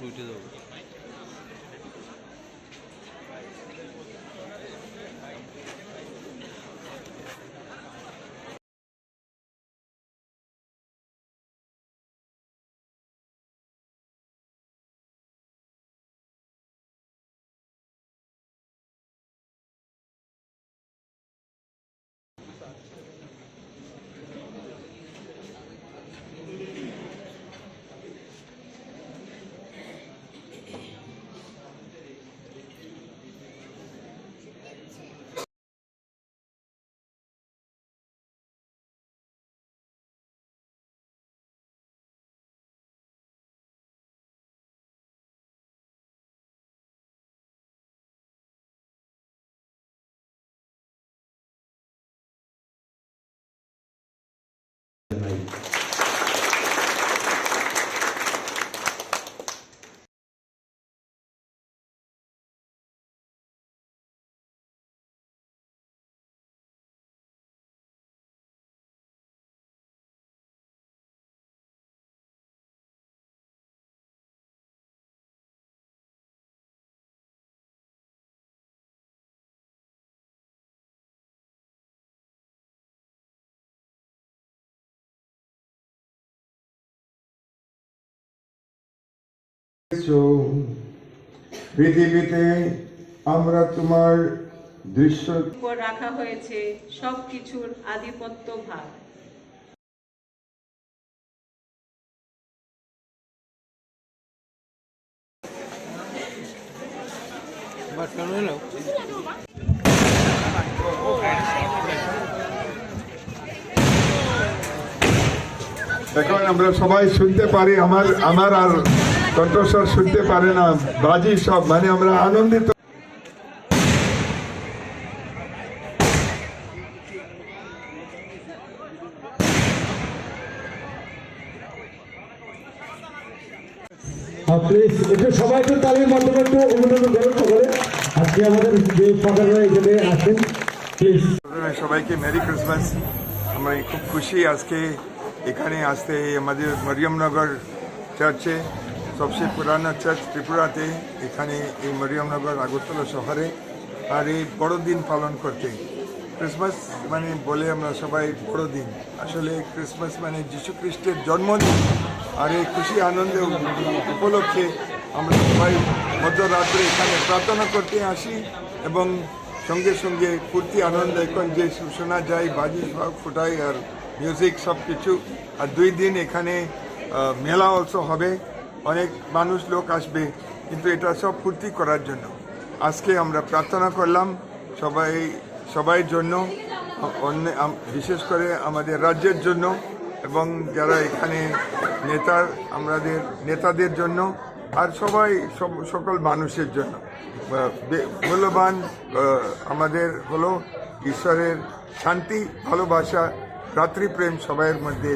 উঠে যাব। നന്നായിരിക്കും পৃথিবীতে আমরা তোমার দৃশ্য রাখা হয়েছে সবকিছুর আধিপত্য ভাগ। এখন আমরা সবাই শুনতে পারি আমার আমার আর কণ্ঠস্বর শুনতে পারে না বাজি সব মানে আমরা আনন্দিত। প্লিজ একটু সবাই একটু তালির মাধ্যমে একটু অভিনন্দন করুন সকলে আজকে আমাদের যে ফাদাররা এখানে আসেন প্লিজ সবাইকে মেরি ক্রিসমাস। আমরা খুব খুশি আজকে এখানে আসতে আমাদের মরিয়মনগর চার্চে সবচেয়ে পুরানো চার্চ ত্রিপুরাতে এখানে এই মরিয়মনগর আগরতলা শহরে আর এই বড়দিন পালন করতে ক্রিসমাস মানে বলে আমরা সবাই বড়দিন। আসলে ক্রিসমাস মানে যীশু খ্রিস্টের জন্মদিন। আর এই খুশি আনন্দ উপলক্ষে আমরা সবাই মধ্যরাত্রে এখানে প্রার্থনা করতে আসি এবং সঙ্গে সঙ্গে ফুর্তি আনন্দ এখন যে শোনা যায়, বাজি সব ফুটাই আর মিউজিক সব কিছু আর দুই দিন এখানে মেলা অলসো হবে। অনেক মানুষ লোক আসবে, কিন্তু এটা সব ফুর্তি করার জন্য। আজকে আমরা প্রার্থনা করলাম সবাই সবাই জন্য, অন্য বিশেষ করে আমাদের রাজ্যের জন্য এবং যারা এখানে নেতার আমাদের নেতাদের জন্য আর সবাই, সব, সকল মানুষের জন্য। মূল্যবান আমাদের হলো ঈশ্বরের শান্তি, ভালোবাসা ভ্রাতৃপ্রেম সবাইয়ের মধ্যে।